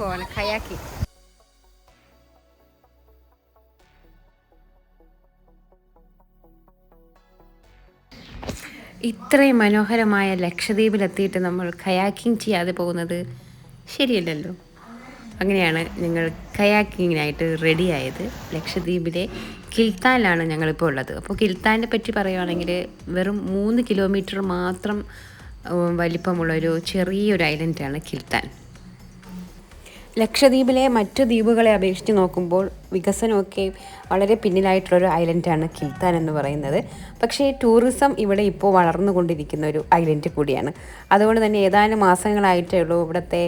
പോവാണ് കയാക്കിങ് ഇത്രയും മനോഹരമായ ലക്ഷദ്വീപിലെത്തിയിട്ട് നമ്മൾ കയാക്കിംഗ് ചെയ്യാതെ പോകുന്നത് ശരിയല്ലല്ലോ. അങ്ങനെയാണ് ഞങ്ങൾ കയാക്കിങ്ങിനായിട്ട് റെഡിയായത്. ലക്ഷദ്വീപിലെ കിൽത്താനിലാണ് ഞങ്ങളിപ്പോൾ ഉള്ളത്. അപ്പോൾ കിൽത്താനെ പറ്റി പറയുകയാണെങ്കിൽ വെറും മൂന്ന് കിലോമീറ്റർ മാത്രം വലിപ്പമുള്ളൊരു ചെറിയൊരു ഐലൻഡാണ് കിൽത്താൻ. ലക്ഷദ്വീപിലെ മറ്റു ദ്വീപുകളെ അപേക്ഷിച്ച് നോക്കുമ്പോൾ വികസനമൊക്കെ വളരെ പിന്നിലായിട്ടുള്ളൊരു ഐലൻഡാണ് കിൽത്താൻ എന്ന് പറയുന്നത്. പക്ഷേ ടൂറിസം ഇവിടെ ഇപ്പോൾ വളർന്നുകൊണ്ടിരിക്കുന്ന ഒരു ഐലൻഡ് കൂടിയാണ്. അതുകൊണ്ട് തന്നെ ഏതാനും മാസങ്ങളായിട്ടേ ഉള്ളൂ ഇവിടുത്തെ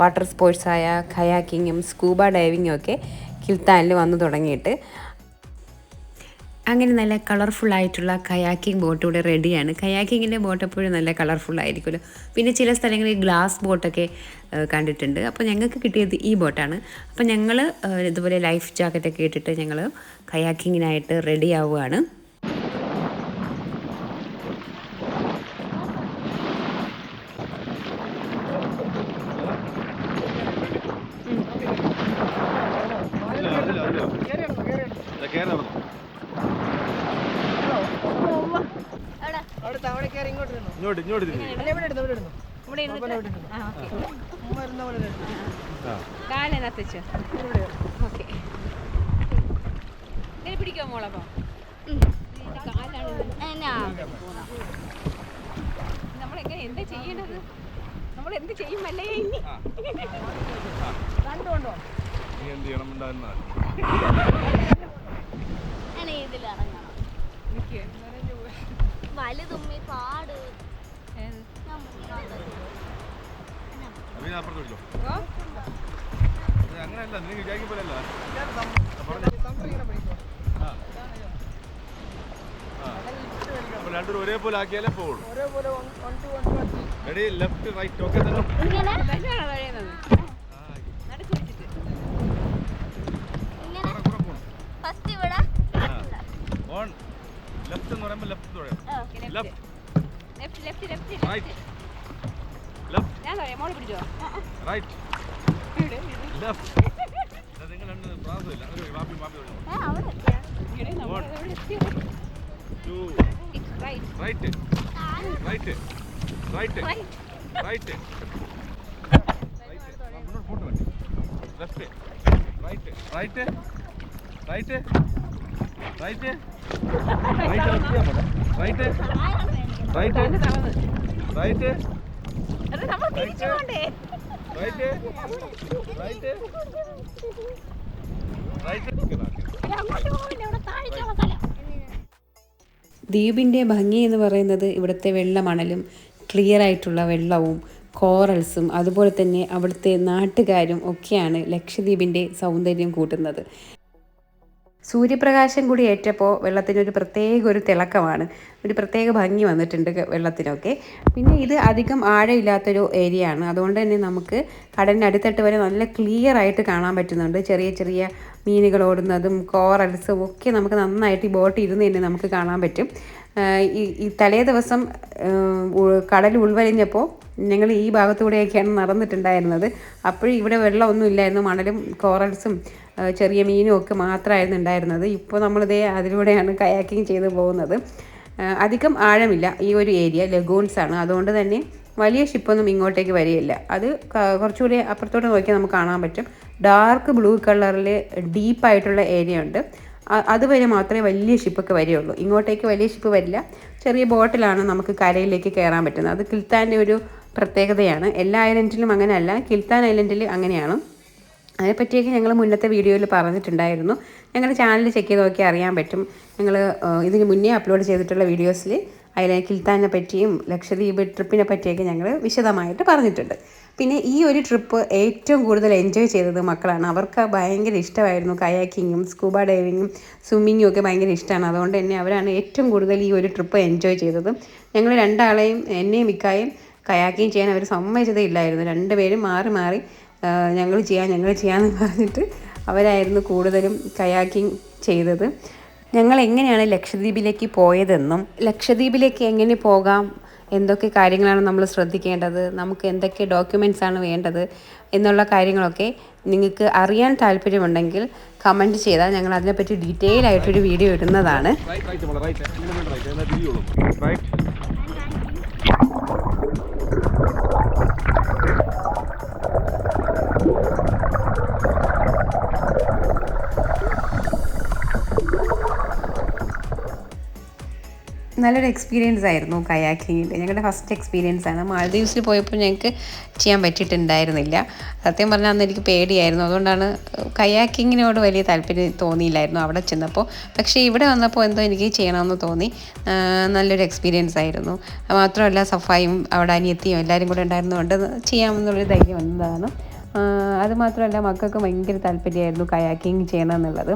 വാട്ടർ സ്പോർട്സായ കയാക്കിങ്ങും സ്കൂബ ഡൈവിങ്ങും ഒക്കെ കിൽത്താനിൽ വന്നു തുടങ്ങിയിട്ട്. അങ്ങനെ നല്ല കളർഫുൾ ആയിട്ടുള്ള കയാക്കിംഗ് ബോട്ട് ഇവിടെ റെഡിയാണ് കയാക്കിങ്ങിന്റെ ബോട്ട് എപ്പോഴും നല്ല കളർഫുൾ ആയിരിക്കുമല്ലോ. പിന്നെ ചില സ്ഥലങ്ങളിൽ ഗ്ലാസ് ബോട്ടൊക്കെ കണ്ടിട്ടുണ്ട്. അപ്പോൾ ഞങ്ങൾക്ക് കിട്ടിയത് ഈ ബോട്ടാണ് അപ്പോൾ ഞങ്ങൾ ഇതുപോലെ ലൈഫ് ജാക്കറ്റൊക്കെ ഇട്ടിട്ട് ഞങ്ങൾ കയാക്കിങ്ങിനായിട്ട് റെഡി ആവുകയാണ് അവിടുത്തെ അവിടെ കയറി ഇങ്ങോട്ട് ഇരുന്നു ഇങ്ങോട്ട് ഇങ്ങോട്ട് തിരിഞ്ഞ്. അല്ല ഇവിടെ ഇരുന്നു ഇവിടെ ഇരുന്നു ഇവിടെ ഇരുന്നിട്ട് ആ ഓക്കെ ഉമ്മ ഇരുന്ന പോലെ ഇരുന്നു. ആ. കാലിനകത്ത് വെച്ചോ ഓക്കെ. ഇങ്ങനെ പിടിക്കോ മോളപ്പോ എന്താ ചെയ്യേണ്ടത് നമ്മൾ എന്ത് ചെയ്യുമല്ലേ ഇനി രണ്ട് കൊണ്ടോ നീ എന്ത് ചെയ്യണം. വലുതുമ്മി പാട് അങ്ങനെയല്ല നീ വിചാരിക്കും പോലെ അല്ല രണ്ടുപേരും ഒരേപോലെ ആക്കിയാലേ പോകുള്ളൂ റെഡി ലെഫ്റ്റ് റൈറ്റ് ഒക്കെ ഓൺ ലെഫ്റ്റ് എന്ന് പറയുമ്പോൾ left തുഴയാം okay left left left left right left ഞാൻ പറയാം മോൾ പിടിച്ചോ റൈറ്റ് ലെഫ്റ്റ് നിങ്ങൾ രണ്ട് പ്രാസമില്ല ഒരു മാപ്പി തുഴഞ്ഞോ ആ, അവിടെ. ഇങ്ങനെ നമ്മൾ അവിടെ എത്തി? To right right right. Right വണ്ടി left right right right right right. Right തളർന്ന്. റൈറ്റ് റൈറ്റ് റൈറ്റ് റൈറ്റ് ദ്വീപിന്റെ ഭംഗി എന്ന് പറയുന്നത് ഇവിടുത്തെ വെള്ളമണലും ക്ലിയർ ആയിട്ടുള്ള വെള്ളവും കോറൽസും അതുപോലെ തന്നെ അവിടുത്തെ നാട്ടുകാരും ഒക്കെയാണ് ലക്ഷദ്വീപിന്റെ സൗന്ദര്യം കൂട്ടുന്നത്. സൂര്യപ്രകാശം കൂടി ഏറ്റപ്പോൾ വെള്ളത്തിനൊരു പ്രത്യേക ഒരു തിളക്കമാണ്. ഒരു പ്രത്യേക ഭംഗി വന്നിട്ടുണ്ട് വെള്ളത്തിനൊക്കെ. പിന്നെ ഇത് അധികം ആഴമില്ലാത്തൊരു ഏരിയ ആണ് അതുകൊണ്ട് തന്നെ നമുക്ക് കടലിന്റെ അടിത്തട്ട് വരെ നല്ല ക്ലിയർ ആയിട്ട് കാണാൻ പറ്റുന്നുണ്ട്. ചെറിയ ചെറിയ മീനുകൾ ഓടുന്നതും കോറൽസും ഒക്കെ നമുക്ക് നന്നായിട്ട് ഈ ബോട്ട് ഇരുന്ന് തന്നെ നമുക്ക് കാണാൻ പറ്റും. ഈ തലേ ദിവസം കടൽ ഉൾവലിഞ്ഞപ്പോൾ ഞങ്ങൾ ഈ ഭാഗത്തൂടെയൊക്കെയാണ് നടന്നിട്ടുണ്ടായിരുന്നത്. അപ്പോഴും ഇവിടെ വെള്ളമൊന്നും ഇല്ലായിരുന്നു മണലും കോറൽസും ചെറിയ മീനും ഒക്കെ മാത്രമായിരുന്നു ഉണ്ടായിരുന്നത്. ഇപ്പോൾ നമ്മളിതേ അതിലൂടെയാണ് കയാക്കിങ് ചെയ്ത് പോകുന്നത്. അധികം ആഴമില്ല ഈ ഒരു ഏരിയ ലഗൂൺസ് ആണ്. അതുകൊണ്ട് തന്നെ വലിയ ഷിപ്പൊന്നും ഇങ്ങോട്ടേക്ക് വരികയില്ല. അത് കുറച്ചുകൂടി അപ്പുറത്തോട്ട് നോക്കിയാൽ നമുക്ക് കാണാൻ പറ്റും. ഡാർക്ക് ബ്ലൂ കളറിൽ ഡീപ്പായിട്ടുള്ള ഏരിയ ഉണ്ട്. അതുവരെ മാത്രമേ വലിയ ഷിപ്പൊക്കെ വരികയുള്ളൂ. ഇങ്ങോട്ടേക്ക് വലിയ ഷിപ്പ് വരില്ല. ചെറിയ ബോട്ടിലാണ് നമുക്ക് കരയിലേക്ക് കയറാൻ പറ്റുന്നത്. അത് കിൽത്താന്റെ ഒരു പ്രത്യേകതയാണ്. എല്ലാ ഐലൻഡിലും അങ്ങനെയല്ല. കിൽത്താൻ ഐലൻഡിൽ അങ്ങനെയാണ്. അതിനെപ്പറ്റിയൊക്കെ ഞങ്ങൾ മുന്നത്തെ വീഡിയോയിൽ പറഞ്ഞിട്ടുണ്ടായിരുന്നു. ഞങ്ങളുടെ ചാനൽ ചെക്ക് ചെയ്ത് നോക്കി അറിയാൻ പറ്റും. ഞങ്ങൾ ഇതിന് മുന്നേ അപ്ലോഡ് ചെയ്തിട്ടുള്ള വീഡിയോസിൽ അതിലെ കിൽത്താനെ പറ്റിയും ലക്ഷദ്വീപ് ട്രിപ്പിനെ പറ്റിയൊക്കെ ഞങ്ങൾ വിശദമായിട്ട് പറഞ്ഞിട്ടുണ്ട്. പിന്നെ ഈ ഒരു ട്രിപ്പ് ഏറ്റവും കൂടുതൽ എൻജോയ് ചെയ്തത് മക്കളാണ്. അവർക്ക് ഭയങ്കര ഇഷ്ടമായിരുന്നു കയാക്കിങ്ങും സ്കൂബ ഡൈവിങ്ങും സ്വിമ്മിങ്ങും ഒക്കെ ഭയങ്കര ഇഷ്ടമാണ് അതുകൊണ്ട് തന്നെ അവരാണ് ഏറ്റവും കൂടുതൽ ഈ ഒരു ട്രിപ്പ് എൻജോയ് ചെയ്തത്. ഞങ്ങൾ രണ്ടാളെയും എന്നെയും മിക്കായും കയാക്കിങ് ചെയ്യാൻ അവർ സമ്മതിച്ചതേ ഇല്ലായിരുന്നു. രണ്ടുപേരും മാറി മാറി ഞങ്ങൾ ചെയ്യാം ഞങ്ങൾ ചെയ്യാമെന്ന് പറഞ്ഞിട്ട് അവരായിരുന്നു കൂടുതലും കയാക്കിംഗ് ചെയ്തത്. ഞങ്ങൾ എങ്ങനെയാണ് ലക്ഷദ്വീപിലേക്ക് പോയതെന്നും ലക്ഷദ്വീപിലേക്ക് എങ്ങനെ പോകാം എന്തൊക്കെ കാര്യങ്ങളാണ് നമ്മൾ ശ്രദ്ധിക്കേണ്ടത് നമുക്ക് എന്തൊക്കെ ഡോക്യുമെന്റ്സ് ആണ് വേണ്ടത് എന്നുള്ള കാര്യങ്ങളൊക്കെ നിങ്ങൾക്ക് അറിയാൻ താല്പര്യമുണ്ടെങ്കിൽ കമന്റ് ചെയ്താൽ ഞങ്ങൾ അതിനെപ്പറ്റി ഡീറ്റെയിൽ ആയിട്ടൊരു വീഡിയോ ഇടുന്നതാണ്. നല്ലൊരു എക്സ്പീരിയൻസ് ആയിരുന്നു കയാക്കിങ്ങിന്റെ. ഞങ്ങളുടെ ഫസ്റ്റ് എക്സ്പീരിയൻസ് ആണ്. മാൽദീവ്സിൽ പോയപ്പോൾ ഞങ്ങൾക്ക് ചെയ്യാൻ പറ്റിയിട്ടുണ്ടായിരുന്നില്ല. സത്യം പറഞ്ഞാൽ അന്ന് എനിക്ക് പേടിയായിരുന്നു. അതുകൊണ്ടാണ് കയാക്കിങ്ങിനോട് വലിയ താല്പര്യം തോന്നിയില്ലായിരുന്നു അവിടെ ചെന്നപ്പോൾ. പക്ഷേ ഇവിടെ വന്നപ്പോൾ എന്തോ എനിക്ക് ചെയ്യണമെന്ന് തോന്നി. നല്ലൊരു എക്സ്പീരിയൻസ് ആയിരുന്നു. മാത്രമല്ല സഫായും അവിടെ അനിയത്തിയും എല്ലാവരും കൂടെ ഉണ്ടായിരുന്നതുകൊണ്ട് ചെയ്യാമെന്നുള്ളൊരു ധൈര്യം വന്നതാണ്. അതുമാത്രമല്ല അത് മാത്രമല്ല മക്കൾക്ക് ഭയങ്കര താല്പര്യമായിരുന്നു കയാക്കിങ് ചെയ്യണം എന്നുള്ളത്.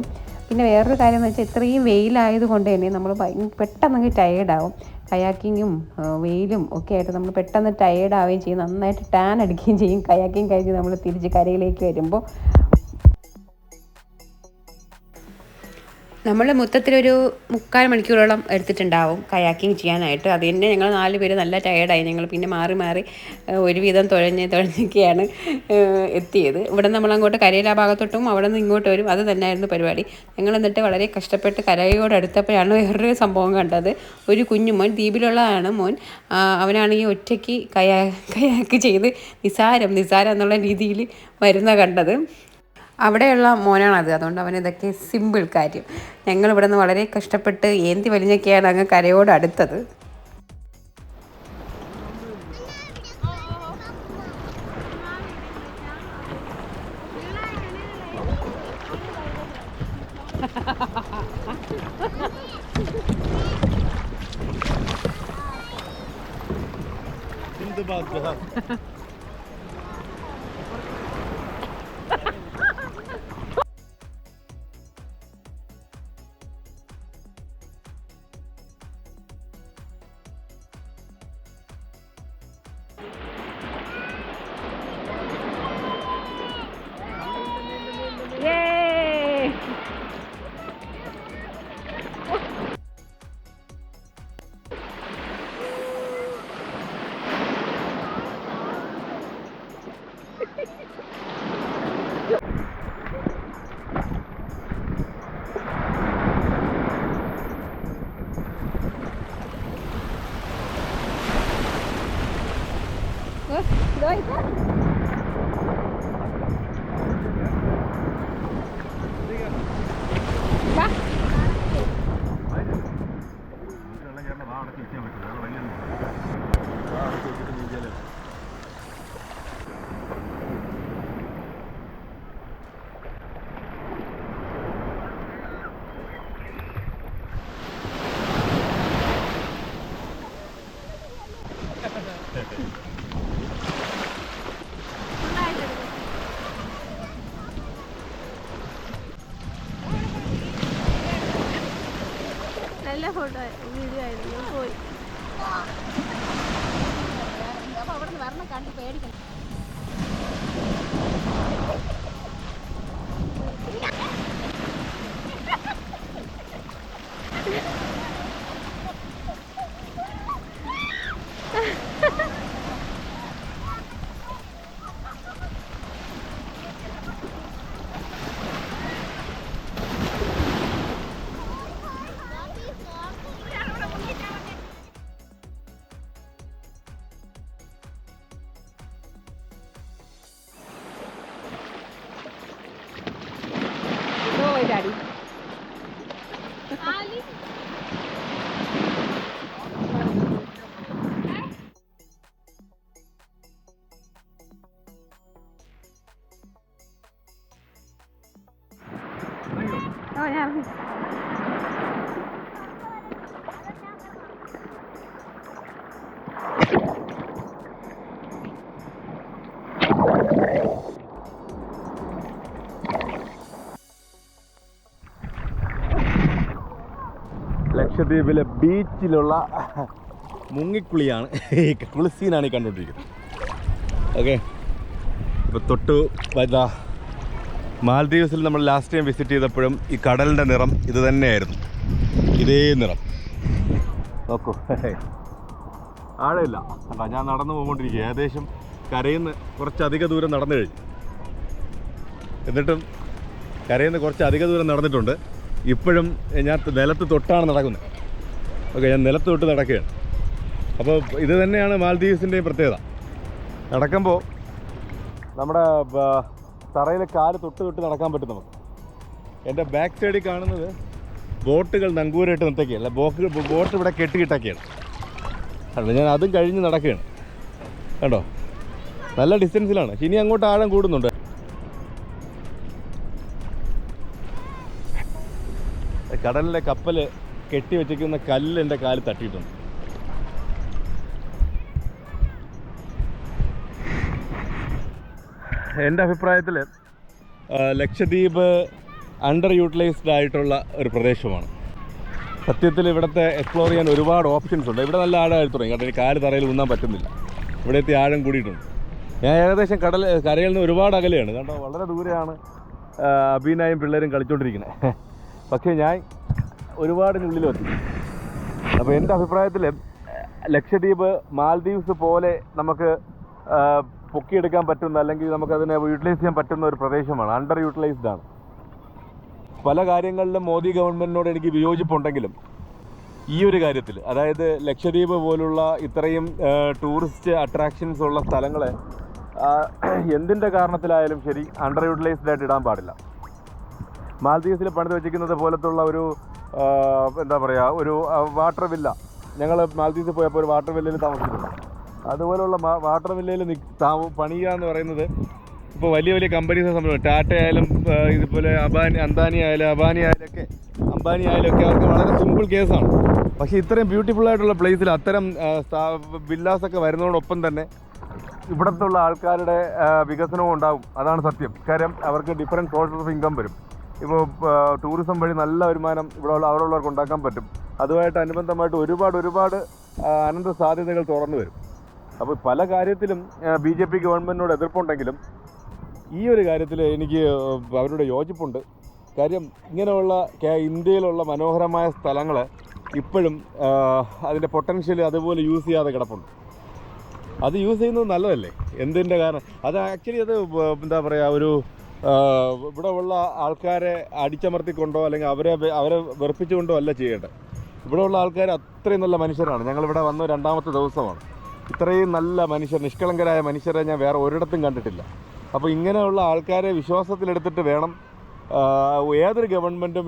പിന്നെ വേറൊരു കാര്യം എന്ന് വെച്ചാൽ ഇത്രയും വെയിലായതുകൊണ്ട് തന്നെ നമ്മൾ പെട്ടെന്ന് ടയേർഡാവും കയാക്കിങ്ങും വെയിലും ഒക്കെ ആയിട്ട് നമ്മൾ പെട്ടെന്ന് ടയേർഡ് ആവുകയും ചെയ്യും. നന്നായിട്ട് ടാൻ അടിക്കുകയും ചെയ്യും. കയാക്കിങ് കഴിഞ്ഞ് നമ്മൾ തിരിച്ച് കരയിലേക്ക് വരുമ്പോൾ നമ്മൾ മൊത്തത്തിലൊരു മുക്കാൽ മണിക്കൂറോളം എടുത്തിട്ടുണ്ടാവും കയാക്കിങ് ചെയ്യാനായിട്ട്. അത് തന്നെ ഞങ്ങൾ നാല് പേര് നല്ല ടയേർഡായി ഞങ്ങൾ പിന്നെ മാറി മാറി ഒരു ഒരുവിധം തുഴഞ്ഞ് തുഴഞ്ഞൊക്കെയാണ് എത്തിയത്. ഇവിടെ നമ്മൾ അങ്ങോട്ട് കരയിലെ ഭാഗത്തോട്ടും അവിടെ നിന്ന് ഇങ്ങോട്ട് വരും. അത് തന്നെയായിരുന്നു പരിപാടി. ഞങ്ങൾ എന്നിട്ട് വളരെ കഷ്ടപ്പെട്ട് കരയോട് അടുത്തപ്പോഴാണ് വേറൊരു സംഭവം കണ്ടത്. ഒരു കുഞ്ഞു മോൻ ദ്വീപിലുള്ളതാണ് മോൻ. അവനാണെങ്കിൽ ഒറ്റയ്ക്ക് കയാ കയാക്ക് ചെയ്ത് നിസാരം നിസാരം എന്നുള്ള രീതിയിൽ വരുന്ന കണ്ടത്. അവിടെയുള്ള മോനാണത്. അതുകൊണ്ട് അവൻ ഇതൊക്കെ സിമ്പിൾ കാര്യം. ഞങ്ങൾ ഇവിടെ നിന്ന് വളരെ കഷ്ടപ്പെട്ട് ഏന്തി വലിഞ്ഞൊക്കെയാണ് അങ്ങ് കരയോട് അടുത്തത്. വെള്ളം വെക്കാൻ പറ്റില്ല അടക്കി വെച്ചിട്ട് നീച്ചാലേ നല്ല ഫോട്ടോ വീഡിയോ ആയിരുന്നു പോയി അപ്പൊ അവിടെ നിന്ന് വരണം കണ്ട് പേടിക്കണം. ലക്ഷദ്വീപിലെ ബീച്ചിലുള്ള മുങ്ങിക്കുളിയാണ്. കുളിസീനാണ് ഈ കണ്ടുകൊണ്ടിരിക്കുന്നത്. ഓക്കെ. ഇപ്പോൾ തൊട്ട് ഇതാ മാൽദ്വീപ്സിൽ നമ്മൾ ലാസ്റ്റ് ടൈം വിസിറ്റ് ചെയ്തപ്പോഴും ഈ കടലിന്റെ നിറം ഇത് തന്നെയായിരുന്നു. ഇതേ നിറം. നോക്കൂ. ആഴമില്ല. അല്ല ഞാൻ നടന്നു പോകൊണ്ടിരിക്കുക ഏകദേശം കരയിൽ നിന്ന് കുറച്ചധിക ദൂരം നടന്നു കഴിഞ്ഞു. എന്നിട്ടും കരയിൽ നിന്ന് കുറച്ച് അധിക ദൂരം നടന്നിട്ടുണ്ട്. ഇപ്പോഴും ഞാൻ നിലത്ത് തൊട്ടാണ് നടക്കുന്നത്. ഓക്കെ ഞാൻ നിലത്ത് തൊട്ട് നടക്കുകയാണ്. അപ്പോൾ ഇത് തന്നെയാണ് മാൽദീവ്സിന്റെയും പ്രത്യേകത. നടക്കുമ്പോൾ നമ്മുടെ തറയിൽ കാൽ തൊട്ട് തൊട്ട് നടക്കാൻ പറ്റും നമുക്ക്. എന്റെ ബാക്ക് സൈഡിൽ കാണുന്നത് ബോട്ടുകൾ നങ്കൂരായിട്ട് നിർത്തക്കുകയല്ല ബോക്ക് ബോട്ട് ഇവിടെ കെട്ടിക്കിട്ടൊക്കെയാണ് കണ്ടോ ഞാൻ അതും കഴിഞ്ഞ് നടക്കുകയാണ്. കണ്ടോ? നല്ല ഡിസ്റ്റൻസിലാണ്. ഇനി അങ്ങോട്ട് ആഴം കൂടുന്നുണ്ട്. കടലിലെ കപ്പൽ കെട്ടി വെച്ചിരിക്കുന്ന കല്ല് എന്റെ കാലിൽ തട്ടിയിട്ടുണ്ട്. എന്റെ അഭിപ്രായത്തിൽ ലക്ഷദ്വീപ് അണ്ടർ യൂട്ടിലൈസ്ഡ് ആയിട്ടുള്ള ഒരു പ്രദേശമാണ്. സത്യത്തിൽ ഇവിടുത്തെ എക്സ്പ്ലോർ ചെയ്യാൻ ഒരുപാട് ഓപ്ഷൻസ് ഉണ്ട്. ഇവിടെ നല്ല ആഴമായി തുടങ്ങി. കാരണം എനിക്ക് കാൽ തറയിൽ ഊന്നാൻ പറ്റുന്നില്ല. ഇവിടെ എത്തി ആഴം കൂടിയിട്ടുണ്ട്. ഞാൻ ഏകദേശം കടൽ കരയിൽ നിന്ന് ഒരുപാട് അകലെയാണ്. കാരണം വളരെ ദൂരെയാണ് അബീനായും പിള്ളേരും കളിച്ചുകൊണ്ടിരിക്കുന്നത് പക്ഷേ ഞാൻ ഒരുപാടിനുള്ളിൽ എത്തി അപ്പോൾ എന്റെ അഭിപ്രായത്തിൽ ലക്ഷദ്വീപ് മാൽദീവ്സ് പോലെ നമുക്ക് പൊക്കിയെടുക്കാൻ പറ്റുന്ന അല്ലെങ്കിൽ നമുക്കതിനെ യൂട്ടിലൈസ് ചെയ്യാൻ പറ്റുന്ന ഒരു പ്രദേശമാണ്. അണ്ടർ യൂട്ടിലൈസ്ഡ് ആണ്. പല കാര്യങ്ങളിലും മോദി ഗവൺമെന്റിനോട് എനിക്ക് വിയോജിപ്പുണ്ടെങ്കിലും ഈ ഒരു കാര്യത്തിൽ അതായത് ലക്ഷദ്വീപ് പോലുള്ള ഇത്രയും ടൂറിസ്റ്റ് അട്രാക്ഷൻസ് ഉള്ള സ്ഥലങ്ങളെ എന്തിന്റെ കാരണത്തിലായാലും ശരി അണ്ടർ യൂട്ടിലൈസ്ഡ് ആയിട്ട് ഇടാൻ പാടില്ല. മാൽദീവ്സിൽ പണിത് വെച്ചിരിക്കുന്നത് പോലത്തുള്ള ഒരു എന്താ പറയുക ഒരു വാട്ടർ വില്ല ഞങ്ങൾ മാലദ്വീപ്സിൽ പോയപ്പോൾ ഒരു വാട്ടർ വില്ലയിൽ താമസിച്ചിട്ടുണ്ട് അതുപോലുള്ള വാട്ടർ വില്ലയിൽ പണിയുക എന്ന് പറയുന്നത് ഇപ്പോൾ വലിയ വലിയ കമ്പനീസിനെ സംബന്ധിച്ച് ടാറ്റ ആയാലും ഇതുപോലെ അബാനി അന്താനി ആയാലും അബാനി ആയാലും ഒക്കെ അംബാനി ആയാലും ഒക്കെ അവർക്ക് വളരെ സിമ്പിൾ കേസാണ് പക്ഷേ ഇത്രയും ബ്യൂട്ടിഫുൾ ആയിട്ടുള്ള പ്ലേസിൽ അത്തരം വില്ലാസ് ഒക്കെ വരുന്നതോടൊപ്പം തന്നെ ഇവിടത്തുള്ള ആൾക്കാരുടെ വികസനവും ഉണ്ടാവും. അതാണ് സത്യം. കാര്യം അവർക്ക് ഡിഫറെന്റ് സോഴ്സസ് ഓഫ് ഇൻകം വരും. ഇപ്പോൾ ടൂറിസം വഴി നല്ല വരുമാനം ഇവിടെ ഉള്ള അവിടെ ഉണ്ടാക്കാൻ പറ്റും. അതുമായിട്ട് അനുബന്ധമായിട്ട് ഒരുപാട് ഒരുപാട് അനന്ത സാധ്യതകൾ തുറന്നു വരും. അപ്പോൾ പല കാര്യത്തിലും ബി ജെ പി ഗവൺമെന്റിനോട് എതിർപ്പുണ്ടെങ്കിലും ഈ ഒരു കാര്യത്തിൽ എനിക്ക് അവരുടെ യോജിപ്പുണ്ട്. കാര്യം ഇങ്ങനെയുള്ള ഇന്ത്യയിലുള്ള മനോഹരമായ സ്ഥലങ്ങൾ ഇപ്പോഴും അതിന്റെ പൊട്ടൻഷ്യൽ അതുപോലെ യൂസ് ചെയ്യാതെ കിടപ്പുണ്ട്. അത് യൂസ് ചെയ്യുന്നത് നല്ലതല്ലേ? എന്തിന്റെ കാരണം? അത് ആക്ച്വലി അത് എന്താ പറയുക ഒരു ഇവിടെ ഉള്ള ആൾക്കാരെ അടിച്ചമർത്തിക്കൊണ്ടോ അല്ലെങ്കിൽ അവരെ അവരെ വെറുപ്പിച്ചുകൊണ്ടോ അല്ല ചെയ്യേണ്ടത്. ഇവിടെ ഉള്ള ആൾക്കാർ അത്രയും നല്ല മനുഷ്യരാണ്. ഞങ്ങളിവിടെ വന്ന രണ്ടാമത്തെ ദിവസമാണ്. ഇത്രയും നല്ല മനുഷ്യർ നിഷ്കളങ്കരായ മനുഷ്യരെ ഞാൻ വേറെ ഒരിടത്തും കണ്ടിട്ടില്ല. അപ്പോൾ ഇങ്ങനെയുള്ള ആൾക്കാരെ വിശ്വാസത്തിലെടുത്തിട്ട് വേണം ഏതൊരു ഗവൺമെന്റും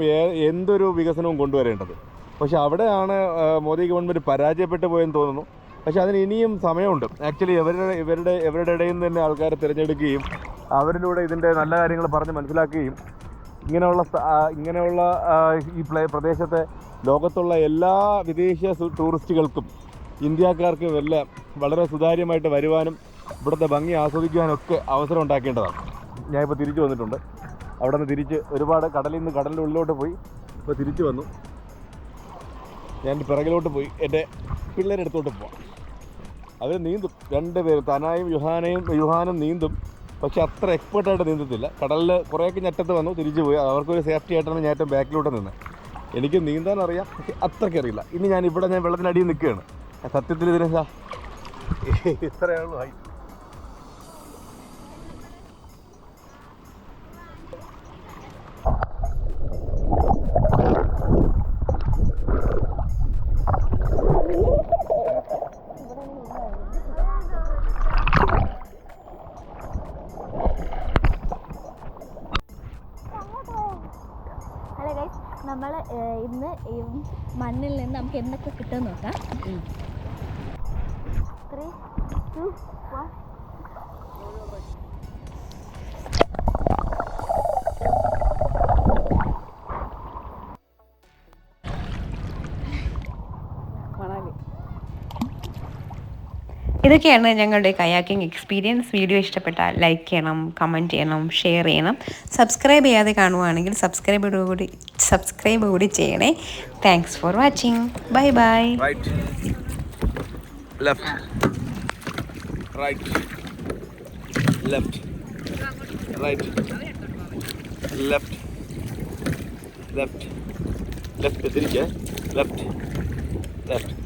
എന്തൊരു വികസനവും കൊണ്ടുവരേണ്ടത്. പക്ഷെ അവിടെയാണ് മോദി ഗവൺമെന്റ് പരാജയപ്പെട്ടു പോയെന്ന് തോന്നുന്നു. പക്ഷെ അതിന് ഇനിയും സമയമുണ്ട്. ആക്ച്വലി ഇവരുടെ ഇവരുടെ ഇവരുടെ ഇടയിൽ നിന്ന് തന്നെ ആൾക്കാരെ തിരഞ്ഞെടുക്കുകയും അവരിലൂടെ ഇതിന്റെ നല്ല കാര്യങ്ങൾ പറഞ്ഞ് മനസ്സിലാക്കുകയും ഇങ്ങനെയുള്ള ഇങ്ങനെയുള്ള ഈ പ്ലേ പ്രദേശത്തെ ലോകത്തുള്ള എല്ലാ വിദേശ ടൂറിസ്റ്റുകൾക്കും ഇന്ത്യക്കാർക്കും എല്ലാം വളരെ സുതാര്യമായിട്ട് വരുവാനും ഇവിടുത്തെ ഭംഗി ആസ്വദിക്കുവാനൊക്കെ അവസരം ഉണ്ടാക്കേണ്ടതാണ്. ഞാനിപ്പോൾ തിരിച്ചു വന്നിട്ടുണ്ട്. അവിടെ നിന്ന് തിരിച്ച് ഒരുപാട് കടലിൽ നിന്ന് കടലിന്റെ ഉള്ളിലോട്ട് പോയി ഇപ്പോൾ തിരിച്ചു വന്നു. ഞാൻ പിറകിലോട്ട് പോയി. എന്റെ പിള്ളേരെ അടുത്തോട്ട് പോവാം. അവർ നീന്തും. രണ്ട് പേര് തനായും യുഹാനയും യുഹാനും നീന്തും. പക്ഷെ അത്ര എക്സ്പേർട്ടായിട്ട് നീന്തത്തില്ല. കടലിൽ കുറേയൊക്കെ ഞെട്ടത്ത് വന്നു തിരിച്ചു പോയി. അവർക്കൊരു സേഫ്റ്റി ആയിട്ടാണ് ഞാൻ ഏറ്റവും ബാക്കിലോട്ട് നിന്നത് എനിക്ക് നീന്താൻ അറിയാം പക്ഷെ അത്രയ്ക്ക് അറിയില്ല. ഇനി ഞാൻ ഇവിടെ ഞാൻ വെള്ളത്തിനടിയിൽ നിൽക്കുകയാണ്. സത്യത്തിൽ ഇതിന് ഉള്ളൂ ഇത്രയേ എന്തൊക്കെ കിട്ടുമെന്ന് നോക്കാം ത്രീ ഇതൊക്കെയാണ് ഞങ്ങളുടെ കയാക്കിംഗ് എക്സ്പീരിയൻസ് വീഡിയോ ഇഷ്ടപ്പെട്ടാൽ ലൈക്ക് ചെയ്യണം കമന്റ് ചെയ്യണം ഷെയർ ചെയ്യണം. സബ്സ്ക്രൈബ് ചെയ്യാതെ കാണുവാണെങ്കിൽ സബ്സ്ക്രൈബ് കൂടി സബ്സ്ക്രൈബ് കൂടി ചെയ്യണേ. Thanks for watching bye bye left left left. Left.